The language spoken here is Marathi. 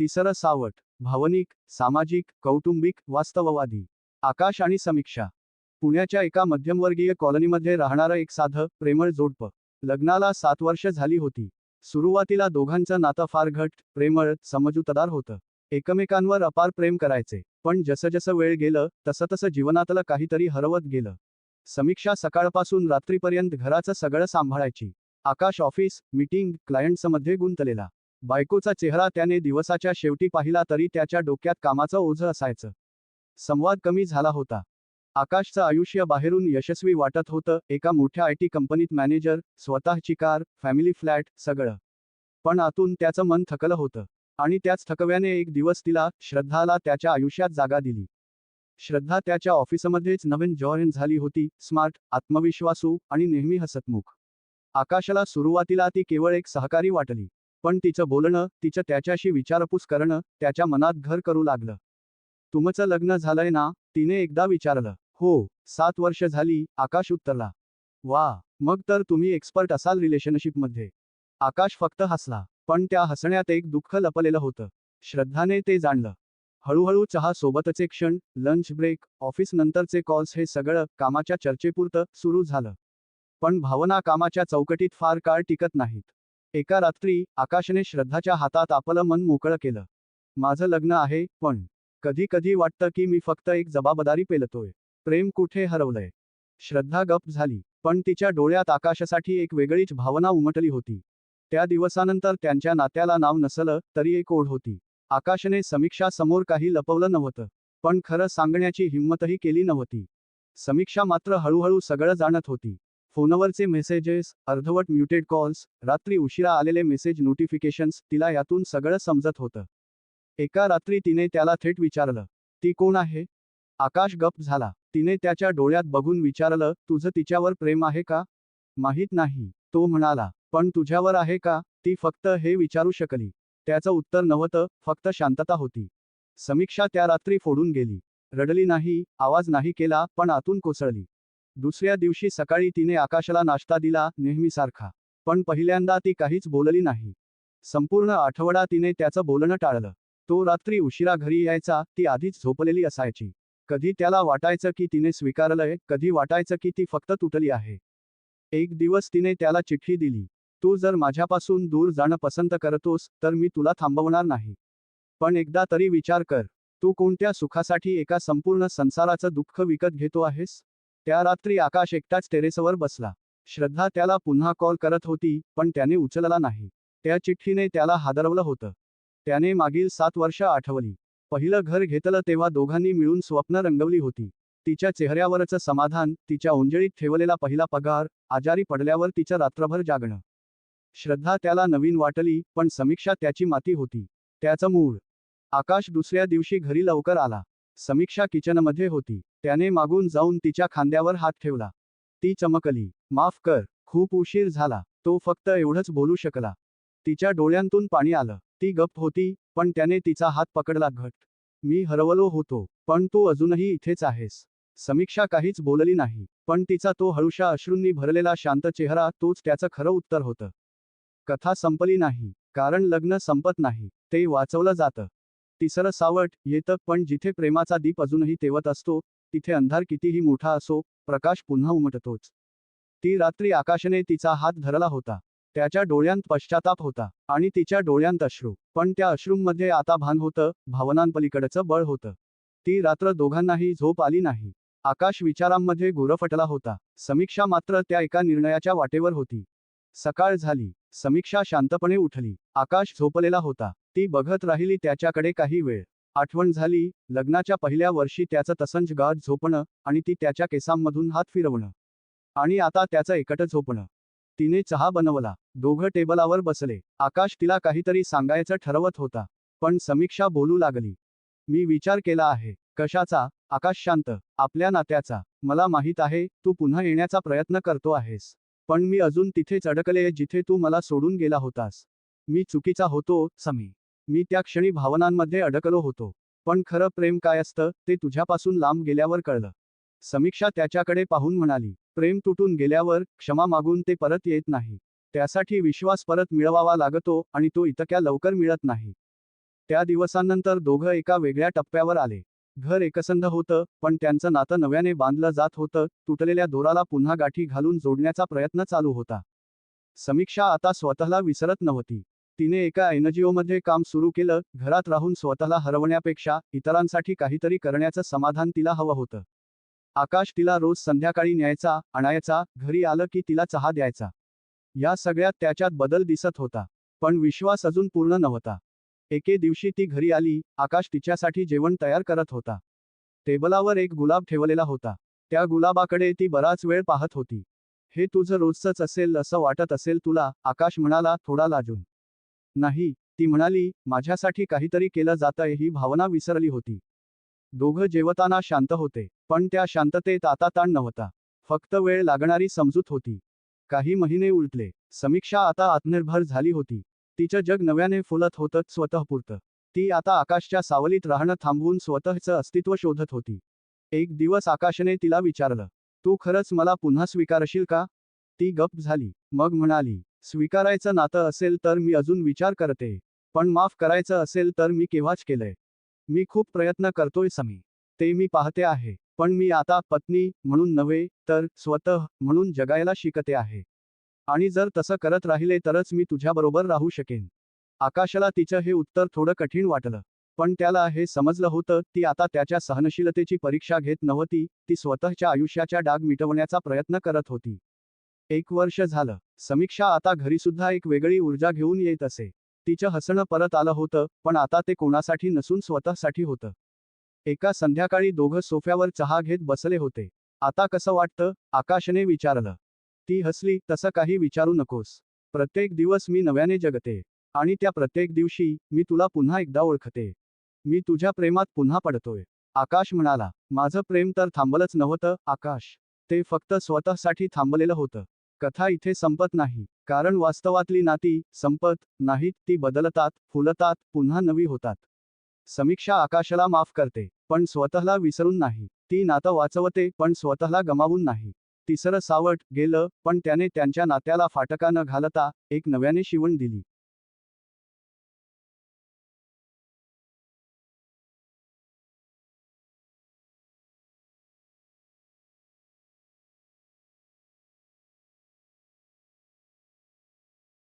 तिसरं सावट भावनिक सामाजिक कौटुंबिक वास्तववादी. आकाश आणि समीक्षा. पुण्याच्या एका मध्यमवर्गीय कॉलनीमध्ये राहणारं एक साधं प्रेमळ जोडपं. लग्नाला सात वर्ष झाली होती. सुरुवातीला दोघांचं नातं फार घट प्रेमळ समजूतदार होतं. एकमेकांवर अपार प्रेम करायचे. पण जसजसं वेळ गेलं तसं तसं जीवनातलं काहीतरी हरवत गेलं. समीक्षा सकाळपासून रात्रीपर्यंत घराचं सगळं सांभाळायची. आकाश ऑफिस मीटिंग क्लायंट्समध्ये गुंतलेला. बायकोचा चेहरा त्याने दिवसाच्या शेवटी पाहिला तरी त्याच्या डोक्यात कामाचं ओझं असायचं. संवाद कमी झाला होता. आकाशचं आयुष्य बाहेरून यशस्वी वाटत होतं एका मोठ्या आय टी कंपनीत मॅनेजर स्वतःची कार फॅमिली फ्लॅट सगळं. पण आतून त्याचं मन थकलं होतं. आणि त्याच थकव्याने एक दिवस तिला श्रद्धाला त्याच्या आयुष्यात जागा दिली. श्रद्धा त्याच्या ऑफिसमध्येच नवीन जॉईन झाली होती स्मार्ट आत्मविश्वासू आणि नेहमी हसतमुख. आकाशाला सुरुवातीला ती केवळ एक सहकारी वाटली. पण तिचं बोलणं तिचं त्याच्याशी विचारपूस करणं त्याच्या मनात घर करू लागलं. तुमचं लग्न झालंय ना? तिने एकदा विचारलं. हो सात वर्ष झाली आकाश उत्तरला. वा मग तर तुम्ही एक्सपर्ट असाल रिलेशनशिपमध्ये आकाश फक्त हसला पण त्या हसण्यात एक दुःख लपलेलं होतं. श्रद्धाने ते जाणलं. हळूहळू चहा सोबतचे क्षण लंच ब्रेक ऑफिस नंतरचे कॉल्स हे सगळं कामाच्या चर्चेपुरतं सुरू झालं. पण भावना कामाच्या चौकटीत फार काळ टिकत नाहीत. एका रात्री आकाशने श्रद्धाच्या हातात आपलं मन मोकळं केलं. माझं लग्न आहे पण कधी कधी वाटतं की मी फक्त एक जबाबदारी पेलतोय. प्रेम कुठे हरवलंय? श्रद्धा गप झाली पण तिच्या डोळ्यात आकाशासाठी एक वेगळीच भावना उमटली होती. त्या दिवसानंतर त्यांच्या नात्याला नाव नसलं तरी एक ओढ होती. आकाशने समीक्षा समोर काही लपवलं नव्हतं पण खरं सांगण्याची हिंमतही केली नव्हती. समीक्षा मात्र हळूहळू सगळं जाणत होती. फोनवरचे मेसेजेस अर्धवट म्युटेड कॉल्स रात्री उशिरा आलेले मेसेज नोटिफिकेशन्स तिला यातून सगळं समजत होतं. एका रात्री तिने त्याला थेट विचारलं ती कोण आहे? आकाश गप झाला तिने त्याच्या डोळ्यात बघून विचारलं तुझं तिच्यावर प्रेम आहे का? माहीत नाही तो म्हणाला पण तुझ्यावर आहे का? ती फक्त हे विचारू शकली. त्याचं उत्तर नव्हतं फक्त शांतता होती. समीक्षा त्या रात्री फोडून गेली. रडली नाही आवाज नाही केला पण आतून कोसळली. दुसऱ्या दिवशी सकाळी तिने आकाशाला नाश्ता दिला नेहमीसारखा. पण पहिल्यांदा ती काहीच बोलली नाही. संपूर्ण आठवडा तिने त्याचं बोलणं टाळलं. तो रात्री उशिरा घरी यायचा ती आधीच झोपलेली असायची. कधी त्याला वाटायचं की तिने स्वीकारलंय कधी वाटायचं की ती फक्त तुटली आहे. एक दिवस तिने त्याला चिठ्ठी दिली. तू जर माझ्यापासून दूर जाणं पसंत करतोस तर मी तुला थांबवणार नाही. पण एकदा तरी विचार कर. तू कोणत्या सुखासाठी एका संपूर्ण संसाराचं दुःख विकत घेतो आहेस? त्या रात्री आकाश एकटाच टेरेसवर बसला. श्रद्धा त्याला पुन्हा कॉल करत होती पण त्याने उचलला नाही. त्या चिठ्ठीने त्याला हादरवलं होतं. त्याने मागील सात वर्ष आठवली. पहिलं घर घेतलं तेव्हा दोघांनी मिळून स्वप्न रंगवली होती. तिच्या चेहऱ्यावरचं समाधान तिच्या उंजळीत ठेवलेला पहिला पगार आजारी पडल्यावर तिचं रात्रभर जागणं. श्रद्धा त्याला नवीन वाटली पण समीक्षा त्याची माती होती. त्याचं मूळ. आकाश दुसऱ्या दिवशी घरी लवकर आला. समीक्षा किचनमध्ये होती. त्याने मागून जाऊन तिच्या खांद्यावर हात ठेवला. ती चमकली. माफ कर. खूप उशीर झाला. तो फक्त एवढंच बोलू शकला. तिच्या डोळ्यांतून पाणी आलं. ती गप्प होती पण त्याने तिचा हात पकडला घट मी हरवलो होतो पण तू अजूनही इथेच आहेस. समीक्षा काहीच बोलली नाही पण तिचा तो हळूशा अश्रूंनी भरलेला शांत चेहरा तोच त्याचं खरं उत्तर होतं. कथा संपली नाही. कारण लग्न संपत नाही. ते वाचवलं जातं. तिसरं सावट येतं पण जिथे प्रेमाचा दीप अजूनही तेवत असतो तिथे अंधार कितीही मोठा असो प्रकाश पुन्हा उमटतोच. ती रात्री आकाशने तिचा हात धरला होता. त्याच्या डोळ्यांत पश्चाताप होता आणि तिच्या डोळ्यांत अश्रू. पण त्या अश्रूंमध्ये आता भान होतं भावनांपलीकडचं बळ होतं. ती रात्र दोघांनाही झोप आली नाही. आकाश विचारांमध्ये गुरफटला होता. समीक्षा मात्र त्या एका निर्णयाच्या वाटेवर होती. सकाळ झाली. समीक्षा शांतपणे उठली. आकाश झोपलेला होता. ती बघत राहिली त्याच्याकडे काही वेळ. आठवण झाली लग्नाच्या पहिल्या वर्षी त्याचं तसंज गाठ झोपणं आणि ती त्याच्या केसांमधून हात फिरवणं. आणि आता त्याचं एकट झोपणं. तिने चहा बनवला दोघं टेबलावर बसले. आकाश तिला काहीतरी सांगायचं ठरवत होता पण समीक्षा बोलू लागली. मी विचार केला आहे. कशाचा? आकाश शांत. आपल्या नात्याचा. मला माहीत आहे तू पुन्हा येण्याचा प्रयत्न करतो आहेस. पण मी अजून तिथेच अडकले जिथे तू मला सोडून गेला होतास. मी चुकीचा होतो समी. मी त्या क्षणी भावनांमध्ये अडकलो होतो. पण खरं प्रेम काय असतं ते तुझ्यापासून लांब गेल्यावर कळलं. समीक्षा त्याच्याकडे पाहून म्हणाली प्रेम तुटून गेल्यावर क्षमा मागून ते परत येत नाही. त्यासाठी विश्वास परत मिळवावा लागतो आणि तो इतक्या लवकर मिळत नाही. त्या दिवसांनंतर दोघं एका वेगळ्या टप्प्यावर आले. घर एकसंध होतं पण त्यांचं नातं नव्याने बांधलं जात होतं तुटलेल्या दोराला पुन्हा गाठी घालून जोडण्याचा प्रयत्न चालू होता. समीक्षा आता स्वतःला विसरत नव्हती. तिने एका एनजीओमध्ये काम सुरू केलं घरात राहून स्वतःला हरवण्यापेक्षा इतरांसाठी काहीतरी करण्याचं समाधान तिला हवं होतं. आकाश तिला रोज संध्याकाळी न्यायचा आणायचा घरी आलं की तिला चहा द्यायचा. या सगळ्यात त्याच्यात बदल दिसत होता पण विश्वास अजून पूर्ण नव्हता. एके दिवशी ती घरी आली आकाश तिच्यासाठी जेवण तयार करत होता. टेबलावर एक गुलाब ठेवलेला होता. त्या गुलाबाकडे ती बराच वेळ पाहत होती. हे तुझं रोजचंच असेल असं वाटत असेल तुला आकाश म्हणाला थोडा लाजून. नाही ती म्हणाली माझ्यासाठी काहीतरी केलं जातंय ही भावना विसरली होती. दोघं जेवताना शांत होते पण त्या शांततेत आता ताण नव्हता. फक्त वेळ लागणारी समजूत होती. काही महिने उलटले. समीक्षा आता आत्मनिर्भर झाली होती. तिचं जग नव्याने फुलत होतं स्वतःपुरतं. ती आता आकाशच्या सावलीत राहणं थांबवून स्वतःचं अस्तित्व शोधत होती. एक दिवस आकाशने तिला विचारलं तू खरंच मला पुन्हा स्वीकारशील का? ती गप झाली. मग म्हणाली स्वीकारायचं नातं असेल तर मी अजून विचार करते. पण माफ करायचं असेल तर मी केव्हाच केलंय? मी खूप प्रयत्न करतोय समी. ते मी पाहते आहे. पण मी आता पत्नी म्हणून नव्हे तर स्वतः म्हणून जगायला शिकते आहे. आणि जर तसं करत राहिले तरच मी तुझ्याबरोबर राहू शकेन. आकाशाला तिचं हे उत्तर थोडं कठीण वाटलं. पण त्याला हे समजलं होतं ती आता त्याच्या सहनशीलतेची परीक्षा घेत नव्हती ती स्वतःच्या आयुष्याच्या डाग मिटवण्याचा प्रयत्न करत होती. एक वर्ष झालं. समीक्षा आता घरीसुद्धा एक वेगळी ऊर्जा घेऊन येत असे. तिचं हसणं परत आलं होतं पण आता ते कोणासाठी नसून स्वतःसाठी होतं. एका संध्याकाळी दोघं सोफ्यावर चहा घेत बसले होते. आता कसं वाटतं? आकाशने विचारलं. ती हसली तसं काही विचारू नकोस. प्रत्येक दिवस मी नव्याने जगते. आणि त्या प्रत्येक दिवशी मी तुला पुन्हा एकदा ओळखते. मी तुझ्या प्रेमात पुन्हा पडतोय. आकाश म्हणाला माझं प्रेम तर थांबलंच नव्हतं आकाश. ते फक्त स्वतःसाठी थांबलेलं होतं. कथा इथे संपत नाही. कारण वास्तवातली नाती संपत नाहीत ती बदलतात फुलतात पुन्हा नवी होतात. समीक्षा आकाशाला माफ करते पण स्वतःला विसरून नाही. ती नातं वाचवते पण स्वतःला गमावून नाही. तिसरं सावट गेलं पण त्याने त्यांच्या नात्याला फाटका न घालता एक नव्याने शिवण दिली.